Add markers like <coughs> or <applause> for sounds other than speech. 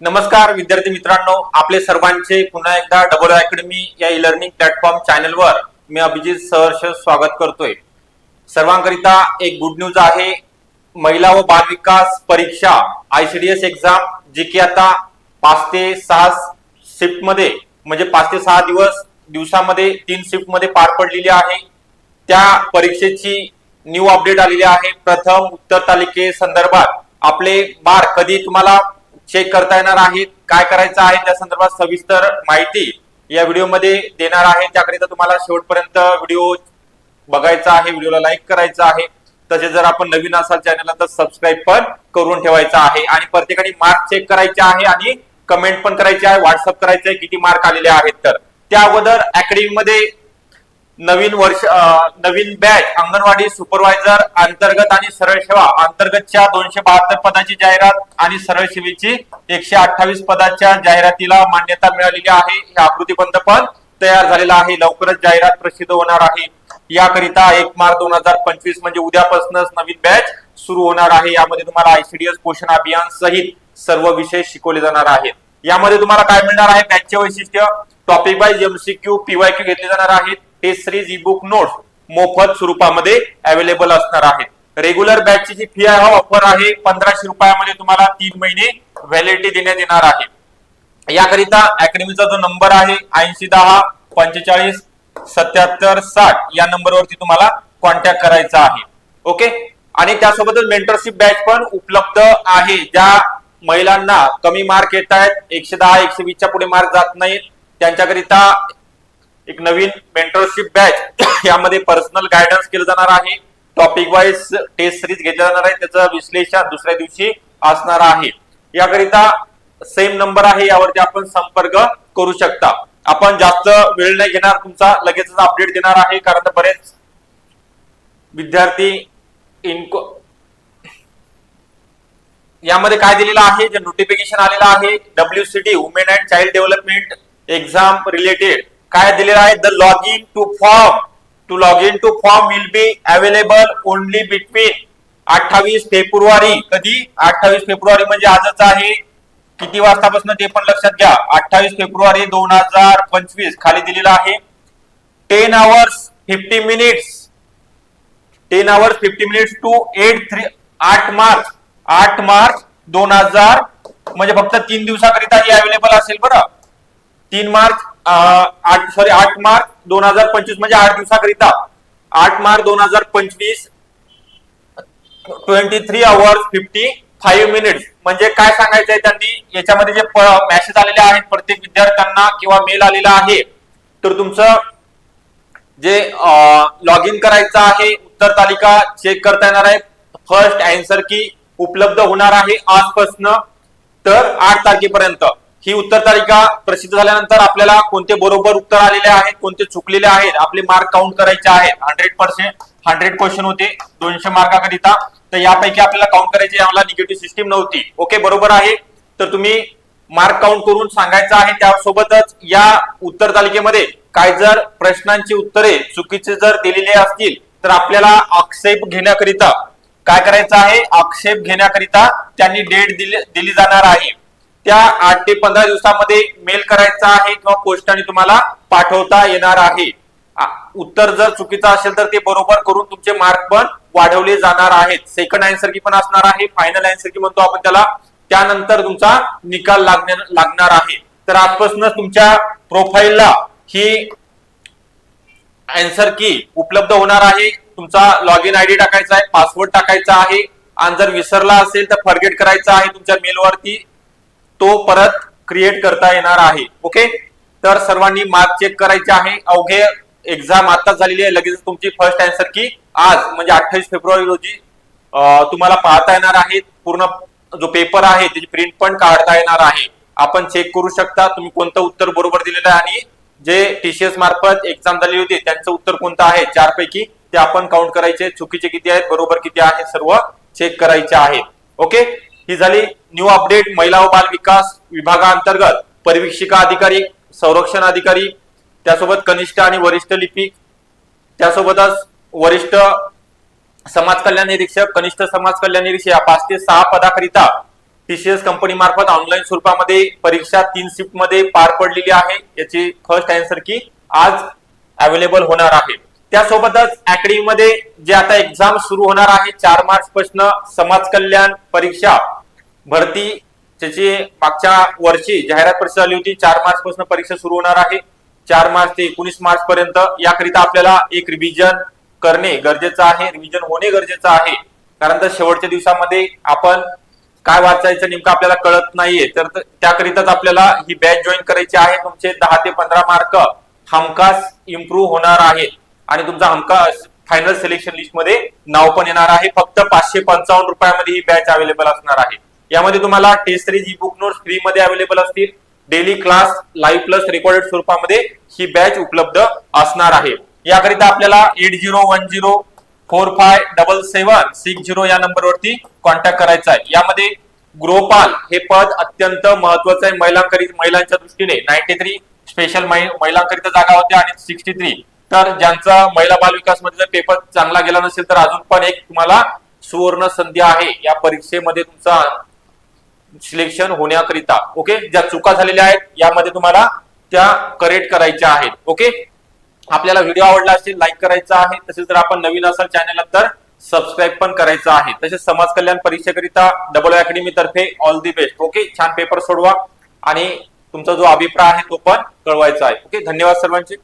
नमस्कार विद्यार्थी मित्रांनो. आपले सर्वांचे पुन्हा एकदा डबल अकॅडमी या ई लर्निंग प्लॅटफॉर्म चॅनलवर मी अभिजित सहर्ष स्वागत करतोय. सर्वांकरिता एक गुड न्यूज आहे. महिला व बाल विकास परीक्षा आयसीडीएस एक्झाम जी की आता पाच ते सहा शिफ्टमध्ये म्हणजे पाच ते सहा दिवस दिवसामध्ये तीन शिफ्टमध्ये पार पडलेली आहे. त्या परीक्षेची न्यू अपडेट आलेली आहे. प्रथम उत्तर तालिके संदर्भात. आपले मार्क कधी तुम्हाला चेक करता येणार आहेत काय करायचं आहे त्या संदर्भात सविस्तर माहिती या व्हिडिओमध्ये देणार आहे. त्याकरिता तुम्हाला शेवटपर्यंत व्हिडिओ बघायचा आहे व्हिडिओला लाईक करायचा आहे. तसेच जर आपण नवीन असाल चॅनलला तर सबस्क्राईब पण करून ठेवायचा आहे. आणि प्रत्येकाने मार्क चेक करायचे आहे आणि कमेंट पण करायचे आहे. व्हॉट्सअप करायचे आहे किती मार्क आलेले आहेत तर. त्या अगोदर अकॅडमीमध्ये नवीन वर्ष नवीन बॅच अंगणवाडी सुपरवायझर अंतर्गत आणि सरळ सेवा. अंतर्गतच्या दोनशे बहात्तर पदाची जाहिरात आणि सरळ सेवेची एकशे अठ्ठावीस पदाच्या जाहिरातीला मान्यता मिळालेली आहे. हे आकृतीबंध पण तयार झालेला आहे. लवकरच जाहिरात प्रसिद्ध होणार आहे. याकरिता एक मार्च दोन हजार पंचवीस म्हणजे उद्यापासूनच नवीन बॅच सुरू होणार आहे. यामध्ये तुम्हाला आयसीडीएस पोषण अभियान सहित सर्व विषय शिकवले जाणार आहेत. यामध्ये तुम्हाला काय मिळणार आहे? बॅचचे वैशिष्ट्य टॉपिक वाईज एमसीक्यू पीवायक्यू घेतले जाणार आहेत. Test series e book notes मोफत स्वरूपामध्ये अवेलेबल असणार आहेत. रेग्युलर बॅचची जी फी आहे ऑफर आहे. पंधराशे रुपयामध्ये तुम्हाला तीन महिने व्हॅलिडिटी देण्यात येणार आहे. याकरिता अकॅडमीचा जो नंबर आहे ऐंशी दहा पंचेचाळीस सत्याहत्तर साठ या नंबरवरती तुम्हाला कॉन्टॅक्ट करायचा आहे. ओके आणि त्यासोबतच मेंटरशिप बॅच पण उपलब्ध आहे. ज्या महिलांना कमी मार्क येत आहेत एकशे दहा एकशे वीसच्या पुढे मार्क जात नाहीत. त्यांच्याकरिता एक नवीन मेंटरशिप बॅच <coughs> यामध्ये पर्सनल गायडन्स केलं जाणार आहे. टॉपिक वाईज टेस्ट सिरीज घेतल्या जाणार आहे. त्याचं विश्लेषण दुसऱ्या दिवशी असणार आहे. याकरिता सेम नंबर आहे. यावरती आपण संपर्क करू शकता. आपण जास्त वेळ नाही घेणार. तुमचा लगेच अपडेट देणार आहे. कारण बरेच विद्यार्थी इन्को यामध्ये काय दिलेलं आहे? जे नोटिफिकेशन आलेलं आहे. W C D women and child development exam related काय दिलेलं आहे? The log in to form to log in to form will be available only between अठ्ठावीस फेब्रुवारी. कधी? अठ्ठावीस फेब्रुवारी म्हणजे आजच आहे. किती वाजतापासून ते पण लक्षात घ्या. अठ्ठावीस फेब्रुवारी दोन हजार पंचवीस. खाली दिलेलं आहे. Ten hours fifty minutes ten hours fifty minutes to eight three आठ मार्च. आठ मार्च दोन हजार म्हणजे फक्त तीन दिवसाकरिता ही अवेलेबल असेल बरं. तीन मार्च आठ सॉरी आठ मार्च दोन हजार पंचवीस म्हणजे आठ दिवसाकरिता. आठ मार्च दोन हजार पंचवीस twenty three hours fifty five minutes म्हणजे काय सांगायचं आहे त्यांनी? याच्यामध्ये जे मॅसेज आलेले आहेत प्रत्येक विद्यार्थ्यांना किंवा मेल आलेला आहे तर तुमचं जे लॉग इन करायचं आहे उत्तर तालिका चेक करता येणार आहे. फर्स्ट अँसर की उपलब्ध होणार आहे आजपासून तर आठ तारखेपर्यंत. ही उत्तर तालिका प्रसिद्ध झाल्यानंतर आपल्याला कोणते बरोबर उत्तर आलेले आहेत कोणते चुकलेले आहेत आपले मार्क काउंट करायचे आहेत. हंड्रेड पर्सेंट हंड्रेड क्वेश्चन होते दोनशे मार्काकरिता तर यापैकी आपल्याला काउंट करायची आम्हाला निगेटिव्ह सिस्टीम नव्हती. ओके बरोबर आहे. तर तुम्ही मार्क काउंट करून सांगायचं आहे त्यासोबतच या उत्तर तालिकेमध्ये काय जर प्रश्नांची उत्तरे चुकीचे जर दिलेले असतील तर आपल्याला आक्षेप घेण्याकरिता काय करायचं आहे? आक्षेप घेण्याकरिता त्यांनी डेट दिली दिली जाणार आहे. त्या आठ ते पंधरा दिवसामध्ये मेल करायचा आहे किंवा पोस्टाने तुम्हाला पाठवता येणार आहे. उत्तर जर चुकीचं असेल तर ते बरोबर करून तुमचे मार्क पण वाढवले जाणार आहेत. सेकंड आन्सर की पण असणार आहे फायनल आन्सर की म्हणतो आपण त्याला. त्यानंतर तुमचा निकाल लागणार लागणार आहे. तर आजपासूनच तुमच्या प्रोफाईलला ही अँसर की उपलब्ध होणार आहे. तुमचा लॉग इन आयडी टाकायचा आहे पासवर्ड टाकायचा आहे. आणि जर विसरला असेल तर फॉरगेट करायचा आहे तुमच्या मेलवरती तो परत क्रिएट करता येणार आहे. ओके तर सर्वांनी मार्क चेक करायचे आहे. अवघे एक्झाम आताच झालेली आहे. लगेच तुमची फर्स्ट अँसर की आज म्हणजे अठ्ठावीस फेब्रुवारी रोजी तुम्हाला पाहता येणार आहे. पूर्ण जो पेपर आहे त्याची प्रिंट पण काढता येणार आहे. आपण चेक करू शकता. तुम्ही कोणतं उत्तर बरोबर दिलेलं आहे आणि जे टीसीएस मार्फत एक्झाम झाली होती त्यांचं उत्तर कोणतं आहे? चार पैकी ते आपण काउंट करायचे. चुकीचे किती आहेत? बरोबर किती आहे? सर्व चेक करायचे आहे. ओके ही झाली न्यू अपडेट महिला व बाल विकास विभागाअंतर्गत. परिवीक्षिका अधिकारी संरक्षण अधिकारी त्यासोबत कनिष्ठ आणि वरिष्ठ लिपिक त्यासोबतच वरिष्ठ समाज कल्याण निरीक्षक कनिष्ठ समाज कल्याण निरीक्षक या पाच ते सहा पदाकरिता टीसीएस कंपनी मार्फत ऑनलाईन स्वरूपामध्ये परीक्षा तीन शिफ्टमध्ये पार पडलेली आहे. याची फर्स्ट आन्सर की आज अवेलेबल होणार आहे. त्यासोबतच अकॅडमीमध्ये जे आता एक्झाम सुरू होणार आहे चार मार्च पासून समाज कल्याण परीक्षा भरती त्याची मागच्या वर्षी जाहिरात परीक्षा झाली होती. चार मार्च पासून परीक्षा सुरू होणार आहे. चार मार्च ते एकोणीस मार्च पर्यंत याकरिता आपल्याला एक रिव्हिजन करणे गरजेचं आहे. रिव्हिजन होणे गरजेचं आहे. कारण तर शेवटच्या दिवसामध्ये आपण काय वाचायचं नेमकं आपल्याला कळत नाहीये. तर त्याकरिताच आपल्याला ही बॅच जॉईन करायची आहे. तुमचे दहा ते पंधरा मार्क हमखास इम्प्रूव्ह होणार आहे आणि तुमचा हमखास फायनल सिलेक्शन लिस्टमध्ये नाव पण येणार आहे. फक्त पाचशे पंचावन्न रुपयामध्ये ही बॅच अवेलेबल असणार आहे. यामध्ये तुम्हाला test series e book notes free मध्ये अवेलेबल असतील. Daily class live plus recorded स्वरूपामध्ये ही बॅच उपलब्ध असणार आहे. याकरिता आपल्याला eight zero one zero four five double seven six zero या नंबरवरती कॉन्टॅक्ट करायचा आहे. यामध्ये गृहपाल हे पद अत्यंत महत्वाचं आहे. महिलांकरिता महिलांच्या दृष्टीने नाईन्टी थ्री स्पेशल महिलांकरिता जागा होत्या आणि सिक्स्टी थ्री तर ज्यांचा महिला बाल विकासमध्ये जर पेपर चांगला गेला नसेल तर अजून पण एक तुम्हाला सुवर्ण संधी आहे. या परीक्षेमध्ये तुमचा सिलेक्शन होण्याकरिता ओके? ज्या चुका झालेल्या आहेत यामध्ये तुम्हाला त्या करेक्ट करायच्या आहेत ओके? आपल्याला व्हिडिओ आवडला असेल लाईक करायचा आहे तसेच जर आपण नवीन असाल चॅनलला तर सबस्क्राईब पण करायचं आहे. तसेच समाज कल्याण परीक्षेकरिता डबल अकॅडमी तर्फे ऑल दी बेस्ट ओके? छान पेपर सोडवा आणि तुमचा जो अभिप्राय आहे तो पण कळवायचा आहे ओके? धन्यवाद सर्वांचे.